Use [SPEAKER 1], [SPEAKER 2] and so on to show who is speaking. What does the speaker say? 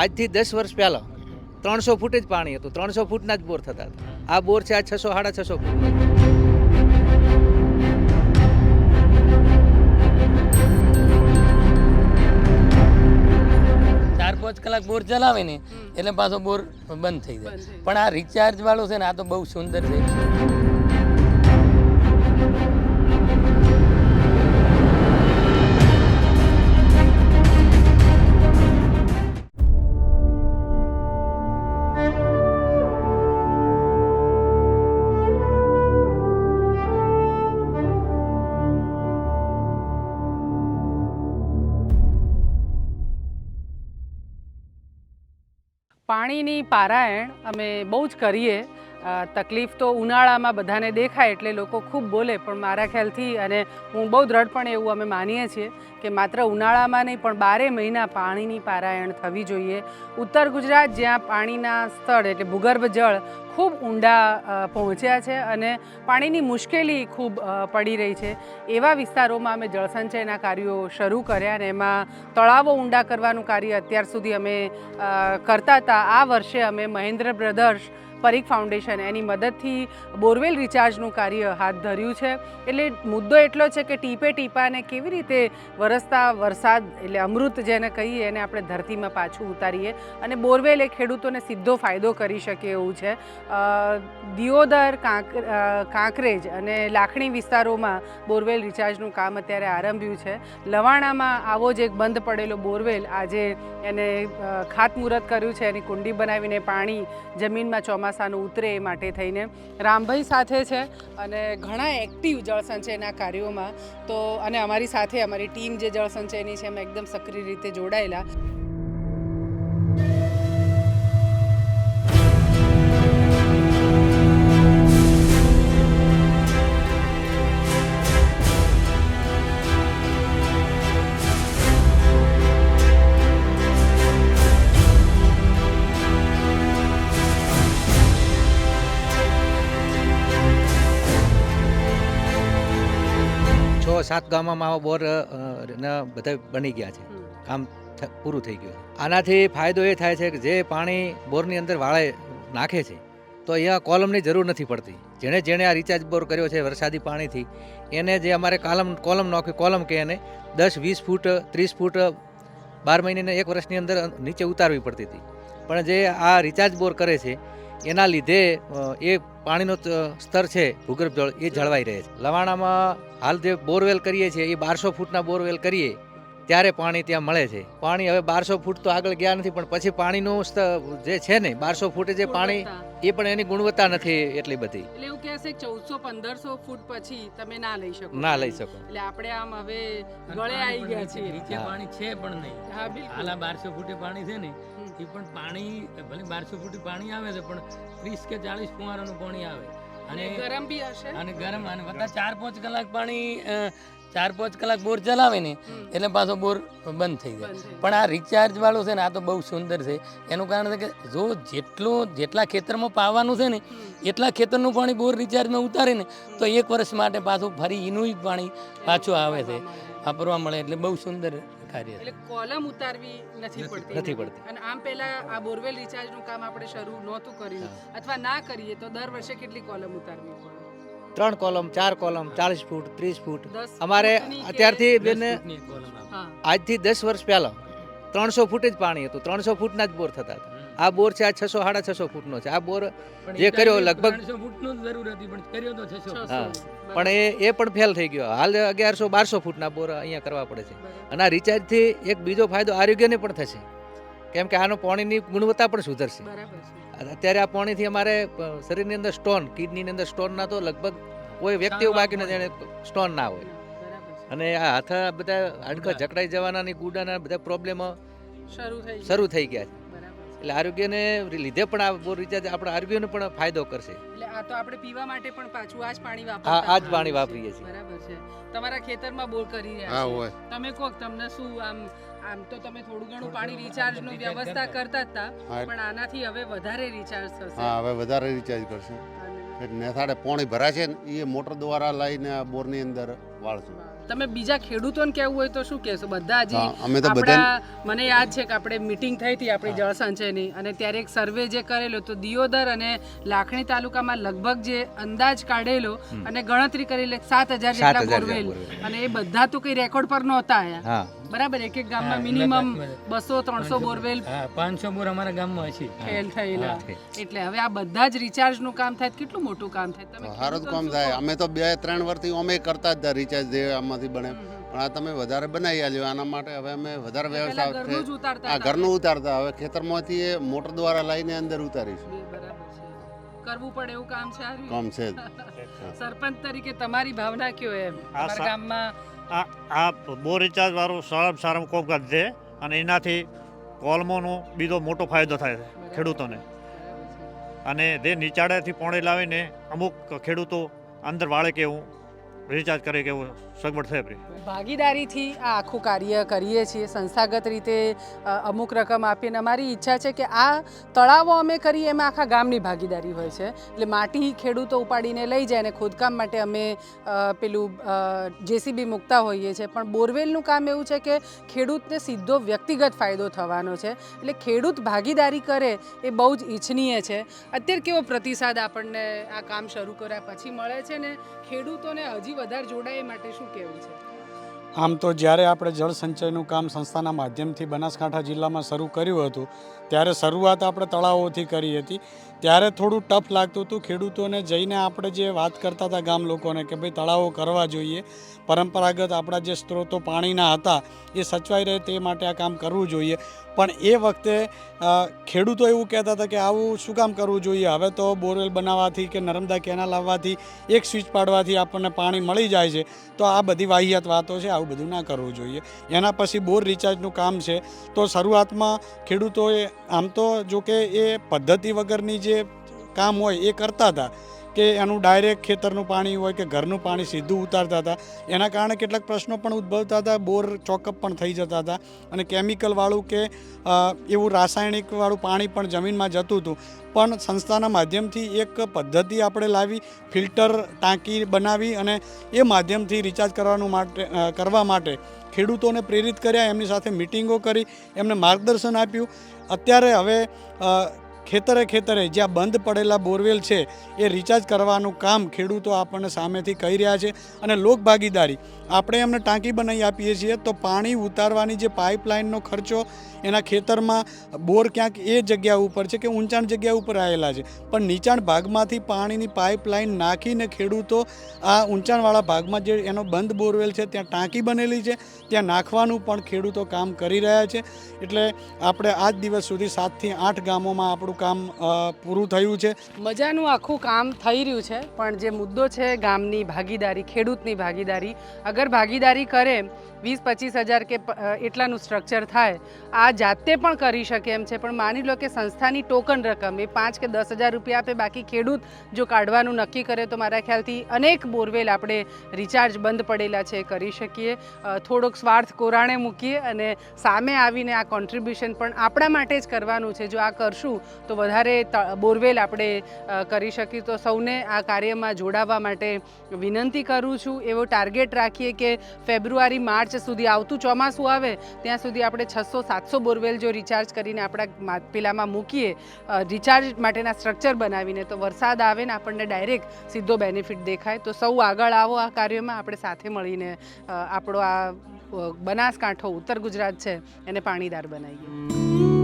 [SPEAKER 1] આજથી દસ વર્ષ પહેલાં ત્રણસો ફૂટ જ પાણી હતું. ત્રણસો ફૂટના જ બોર થતા હતા. આ બોર છે આ છસો સાડા છસો ફૂટ.
[SPEAKER 2] ચાર પાંચ કલાક બોર ચલાવે ને એટલે પાછો બોર બંધ થઈ જાય. પણ આ રિચાર્જ વાળો છે ને આ તો બહુ સુંદર છે.
[SPEAKER 3] પાણીની પારાયણ અમે બહુ જ કરીએ તકલીફ તો ઉનાળામાં બધાને દેખાય એટલે લોકો ખૂબ બોલે, પણ મારા ખ્યાલથી અને હું બહુ દ્રઢપણે એવું અમે માનીએ છીએ કે માત્ર ઉનાળામાં નહીં, પણ બારે મહિના પાણીની પારાયણ થવી જોઈએ. ઉત્તર ગુજરાત જ્યાં પાણીના સ્થળ એટલે ભૂગર્ભ જળ ખૂબ ઊંડા પહોંચ્યા છે અને પાણીની મુશ્કેલી ખૂબ પડી રહી છે. એવા વિસ્તારોમાં અમે જળસંચયના કાર્યો શરૂ કર્યા અને એમાં તળાવો ઊંડા કરવાનું કાર્ય અત્યાર સુધી અમે કરતા હતા. આ વર્ષે અમે મહેન્દ્ર બ્રધર્સ પરીખ ફાઉન્ડેશન એની મદદથી બોરવેલ રિચાર્જનું કાર્ય હાથ ધર્યું છે. એટલે મુદ્દો એટલો છે કે ટીપે ટીપાને કેવી રીતે વરસતા વરસાદ, એટલે અમૃત જેને કહીએ, એને આપણે ધરતીમાં પાછું ઉતારીએ. અને બોરવેલ એ ખેડૂતોને સીધો ફાયદો કરી શકે એવું છે. દિયોદર, કાંક કાંકરેજ અને લાખણી વિસ્તારોમાં બોરવેલ રિચાર્જનું કામ અત્યારે આરંભ્યું છે. લવાણામાં આવો જ એક બંધ પડેલો બોરવેલ આજે એને ખાતમુહૂર્ત કર્યું છે. એની કુંડી બનાવીને પાણી જમીનમાં ચોમાસાનું ઉતરે એ માટે થઈને. રામભાઈ સાથે છે અને ઘણા એક્ટિવ જળસંચયના કાર્યોમાં. તો અને અમારી સાથે અમારી ટીમ જે જળસંચયની છે, એમાં એકદમ સક્રિય રીતે જોડાયેલા.
[SPEAKER 1] સાત ગામમાં આવા બોર બધા બની ગયા છે. કામ પૂરું થઈ ગયું આનાથી ફાયદો એ થાય છે કે જે પાણી બોરની અંદર વાળે નાખે છે તો અહીંયા કોલમની જરૂર નથી પડતી. જેણે જેણે આ રિચાર્જ બોર કર્યો છે વરસાદી પાણીથી એને જે અમારે કોલમ કોલમ નાખી કોલમ કે એને દસ વીસ ફૂટ ત્રીસ ફૂટ બાર મહિને એક વર્ષની અંદર નીચે ઉતારવી પડતી હતી. પણ જે આ રિચાર્જ બોર કરે છે એના લીધે એ પાણીનો સ્તર છે ભૂગર્ભ જળ એ જળવાઈ રહે છે. લવાણામાં હાલ જે બોરવેલ કરીએ છીએ એ બારસો ફૂટના બોરવેલ કરીએ ત્યારે પાણી ત્યાં મળે છે. પાણી હવે બારસો ફૂટ તો આગળ ગયા નથી પણ પછી પાણીનું સ્તર જે છે ને બારસો ફૂટે જે પાણી એ પણ એની ગુણવત્તા નથી એટલી બધી.
[SPEAKER 3] એટલે એવું કે છે ચૌદસો પંદરસો ફૂટ પછી તમે ના લઈ શકો.
[SPEAKER 1] ના લઈ શકો.
[SPEAKER 3] એટલે આપણે આમ હવે ગળે આવી ગયા છે
[SPEAKER 2] નીચે પાણી છે પણ નહીં.
[SPEAKER 3] હા બિલકુલ.
[SPEAKER 2] બારસો ફૂટે પાણી છે ને એ પણ પાણી ભલે બારસો ફૂટે પાણી આવે છે પણ ત્રીસ કે ચાલીસ ફુવારાનું પાણી આવે.
[SPEAKER 3] અને ગરમ બી હશે.
[SPEAKER 2] અને ગરમ અને બધા ચાર પાંચ કલાક પાણી ચાર પાંચ કલાક બોર ચલાવે ને એટલે પાછો બોર બંધ થઈ જાય. પણ આ રિચાર્જ વાળું છે ને આ તો બહુ સુંદર છે. એનું કારણ છે કે જો જેટલું જેટલા ખેતરમાં પાવાનું છે ને એટલા ખેતરનું પાણી બોર રિચાર્જમાં ઉતારે ને તો એક વર્ષ માટે પાછું ફરી એનું પાણી પાછું આવે છે. વાપરવા મળે એટલે બહુ સુંદર કાર્ય
[SPEAKER 3] એટલે કોલમ ઉતારવી નથી પડતી.
[SPEAKER 1] નથી પડતી.
[SPEAKER 3] અને આમ પહેલા આ બોરવેલ રિચાર્જનું કામ આપણે શરૂ નહોતું કર્યું. અથવા ના કરીએ તો દર વર્ષે કેટલી કોલમ ઉતારવી પડે?
[SPEAKER 1] ત્રણ કોલમ ચાર કોલમ ચાલીસ ફૂટ ત્રીસ ફૂટ. અમારે અત્યારથી બેને આજથી દસ વર્ષ પહેલાં ત્રણસો ફૂટ જ પાણી હતું. ત્રણસો ફૂટના જ બોર થતા હતા. આ બોર છે આ છસો સાડા છસો ફૂટનો છે. આ બોર જે કર્યો લગભગ-
[SPEAKER 2] 300 ફૂટનું જ જરૂર હતી પણ કર્યો તો 600
[SPEAKER 3] છસો.
[SPEAKER 1] હા. પણ એ એ પણ ફેલ થઈ ગયો. હાલ અગિયારસો બારસો ફૂટના બોર અહીંયા કરવા પડે છે. અને આ રિચાર્જથી એક બીજો ફાયદો આરોગ્યને પણ થશે. કેમ કે આનો પાણીની ગુણવત્તા પણ સુધરશે. અત્યારે આ પાણીથી અમારે શરીરની અંદર સ્ટોન કિડનીની અંદર સ્ટોન ના તો લગભગ કોઈ વ્યક્તિ એવું બાકી નથી એને સ્ટોન ના હોય. અને આ હાથ બધા હાડકા જકડાઈ જવાના ગુડાના બધા પ્રોબ્લેમો
[SPEAKER 3] શરૂ થઈ ગયું.
[SPEAKER 1] એટલે આરોગ્યને લીધે પણ આ બોર રિચાર્જ આપણા આરોગ્યને પણ ફાયદો કરશે.
[SPEAKER 3] એટલે આ તો આપણે પીવા માટે પણ પાછું આ જ પાણી
[SPEAKER 1] આ
[SPEAKER 3] વાપરતા
[SPEAKER 1] આ જ પાણી વાપરીએ છીએ.
[SPEAKER 3] બરાબર છે. તમારા ખેતરમાં બોર કરી રહ્યા છો. તમે કહો તમને શું આમ આમ તો તમે થોડું ઘણું પાણી
[SPEAKER 2] ઘણું રિચાર્જનું
[SPEAKER 3] વ્યવસ્થા કરતા જ હતા પણ આનાથી હવે વધારે રિચાર્જ થશે.
[SPEAKER 4] હા હવે વધારે રિચાર્જ કરશું.
[SPEAKER 3] એટલે
[SPEAKER 4] કે નેથાડે પાણી ભરાશે ને એ મોટર દ્વારા લઈને આ બોરની અંદર વાળશું.
[SPEAKER 3] તમે બીજા ખેડૂતોને કહેવું હોય તો શું કહેશો? બધા હજી
[SPEAKER 4] અમે તો
[SPEAKER 3] આપણા મને યાદ છે કે આપણે મીટિંગ થઈ હતી આપણી જળ સંચયની અને ત્યારે એક સર્વે જે કરેલો તો દિયોદર અને લાખણી તાલુકામાં લગભગ જે અંદાજ કાઢેલો અને ગણતરી કરેલી સાત હજાર જેટલા બોરવેલ. અને એ બધા તો કઈ રેકોર્ડ પર નહોતા આયા.
[SPEAKER 1] હા.
[SPEAKER 3] બરાબર એક એક ગામમાં મિનિમમ બસો ત્રણસો બોરવેલ
[SPEAKER 2] પાંચસો બોર અમારા ગામમાં છે
[SPEAKER 3] ફેલ થયેલા. એટલે હવે આ બધા જ રિચાર્જનું કામ થાય કેટલું મોટું કામ થાય? તમે
[SPEAKER 4] સારું કામ થાય. અમે તો બે ત્રણ વર્ષથી અમે કરતા જ હતા રિચાર્જ જે આમાંથી બને. પણ આ તમે વધારે બનાવી આલ્યો. આના માટે હવે અમે વધારે વ્યવસાય આ ઘરનું ઉતારતા હવે ખેતરમાંથી એ મોટર દ્વારા લઈને અંદર ઉતારીશું.
[SPEAKER 3] કરવું પડે એવું કામ છે
[SPEAKER 4] કામ છે
[SPEAKER 3] સરપંચ તરીકે તમારી ભાવના કયો એમ? ગામમાં
[SPEAKER 5] આ આ બોર રિચાર્જ વાળું સારામાં સારામાં કોમકાજ છે અને એનાથી કોલમોનો બીજો મોટો ફાયદો થાય છે ખેડૂતોને. અને જે નીચાડેથી પોણે લાવીને અમુક ખેડૂતો અંદર વાળે કે એવું રિચાર્જ કરે કે સગવડ થાય
[SPEAKER 3] ભાગીદારીથી આ આખું કાર્ય કરીએ છીએ. સંસ્થાગત રીતે અમુક રકમ આપીને અમારી ઈચ્છા છે કે આ તળાવો અમે કરીએ એમાં આખા ગામની ભાગીદારી હોય છે. એટલે માટી ખેડૂતો ઉપાડીને લઈ જાય અને ખોદકામ માટે અમે પેલું જેસીબી મૂકતા હોઈએ છીએ. પણ બોરવેલનું કામ એવું છે કે ખેડૂતને સીધો વ્યક્તિગત ફાયદો થવાનો છે. એટલે ખેડૂત ભાગીદારી કરે એ બહુ જ ઈચ્છનીય છે. અત્યારે કેવો પ્રતિસાદ આપણને આ કામ શરૂ કર્યા પછી મળે છે ને ખેડૂતોને હજી વધારે જોડાય માટે શું કહેવું છે?
[SPEAKER 6] આમ તો જ્યારે આપણે જળ સંચયનું કામ સંસ્થાના માધ્યમથી બનાસકાંઠા જિલ્લામાં શરૂ કર્યું હતું ત્યારે શરૂઆત આપણે તળાવોથી કરી હતી. ત્યારે થોડું ટફ લાગતું હતું ખેડૂતોને જઈને આપણે જે વાત કરતા હતા ગામ લોકોને કે ભાઈ તળાવો કરવા જોઈએ, પરંપરાગત આપણા જે સ્ત્રોતો પાણીના હતા, એ સચવાઈ રહે તે માટે આ કામ કરવું જોઈએ. પણ એ વખતે ખેડૂતો એવું કહેતા હતા કે આવું શું કામ કરવું જોઈએ? હવે તો બોરવેલ બનાવવાથી કે નર્મદા કેનાલ આવવાથી એક સ્વિચ પાડવાથી આપણને પાણી મળી જાય છે. તો આ બધી વાહિયાત વાતો છે, આવું બધું ના કરવું જોઈએ. એના પછી બોર રિચાર્જનું કામ છે. તો શરૂઆતમાં ખેડૂતોએ આમ તો જો કે એ પદ્ધતિ વગરની જે કામ હોય એ કરતા હતા. કે એનું ડાયરેક્ટ ખેતરનું પાણી હોય કે ઘરનું પાણી સીધું ઉતારતા હતા. એના કારણે કેટલાક પ્રશ્નો પણ ઉદ્ભવતા હતા, બોર ચોકઅપ પણ થઈ જતા હતા અને કેમિકલવાળું કે એવું રાસાયણિકવાળું પાણી પણ જમીનમાં જતું હતું. પણ સંસ્થાના માધ્યમથી એક પદ્ધતિ આપણે લાવી, ફિલ્ટર ટાંકી બનાવી અને એ માધ્યમથી રિચાર્જ કરવાનું માટે કરવા માટે ખેડૂતોને પ્રેરિત કર્યા. એમની સાથે મિટિંગો કરી, એમને માર્ગદર્શન આપ્યું. અત્યારે હવે ખેતરે ખેતરે જ્યાં બંધ પડેલા બોરવેલ છે, એ રિચાર્જ કરવાનું કામ ખેડૂતો આપણને સામેથી કહી રહ્યા છે અને લોકભાગીદારી આપણે એમને ટાંકી બનાવી આપીએ છીએ તો પાણી ઉતારવાની જે પાઇપલાઇનનો ખર્ચો, એના ખેતરમાં બોર ક્યાંક એ જગ્યા ઉપર છે કે ઊંચાણ જગ્યા ઉપર આવેલા છે. પણ નીચાણ ભાગમાંથી પાણીની પાઇપલાઇન નાખીને ખેડૂતો આ ઊંચાણવાળા ભાગમાં જે એનો બંધ બોરવેલ છે, ત્યાં ટાંકી બનેલી છે, ત્યાં નાખવાનું પણ ખેડૂતો કામ કરી રહ્યા છે. એટલે આપણે આજ દિવસ સુધી સાતથી આઠ ગામોમાં આપણું કામ પૂરું થયું છે?
[SPEAKER 3] મજાનું આખું કામ થઈ રહ્યું છે, પણ જે મુદ્દો છે ગામની ભાગીદારી, ખેડૂતની ભાગીદારી, અગર ભાગીદારી કરે વીસ પચીસ હજાર કે એટલાનું સ્ટ્રક્ચર થાય, આ જાતે પણ કરી શકે એમ છે, પણ માની લો કે સંસ્થાની ટોકન રકમ એ પાંચ કે દસ હજાર રૂપિયા આપે, બાકી ખેડૂત જો કાઢવાનું નક્કી કરે તો મારા ખ્યાલથી અનેક બોરવેલ આપણે રિચાર્જ બંધ પડેલા છે એ કરી શકીએ થોડોક સ્વાર્થ કોરાણે મૂકીએ અને સામે આવીને આ કોન્ટ્રીબ્યુશન પણ આપણા માટે જ કરવાનું છે, જો આ કરશું તો વધારે બોરવેલ આપણે કરી શકીએ. તો સૌને આ કાર્યમાં જોડાવા માટે વિનંતી કરું છું. એવો ટાર્ગેટ રાખીએ કે ફેબ્રુઆરી, માર્ચ સુધી આવતું ચોમાસું આવે, ત્યાં સુધી આપણે છસો, સાતસો બોરવેલ જો રિચાર્જ કરીને આપણા પેલામાં મૂકીએ રિચાર્જ માટેના સ્ટ્રક્ચર બનાવીને તો વરસાદ આવે ને આપણને ડાયરેક્ટ સીધો બેનિફિટ દેખાય. તો સૌ આગળ આવો આ કાર્યમાં. આપણે સાથે મળીને આપણો આ બનાસકાંઠો, ઉત્તર ગુજરાત છે, એને પાણીદાર બનાવીએ.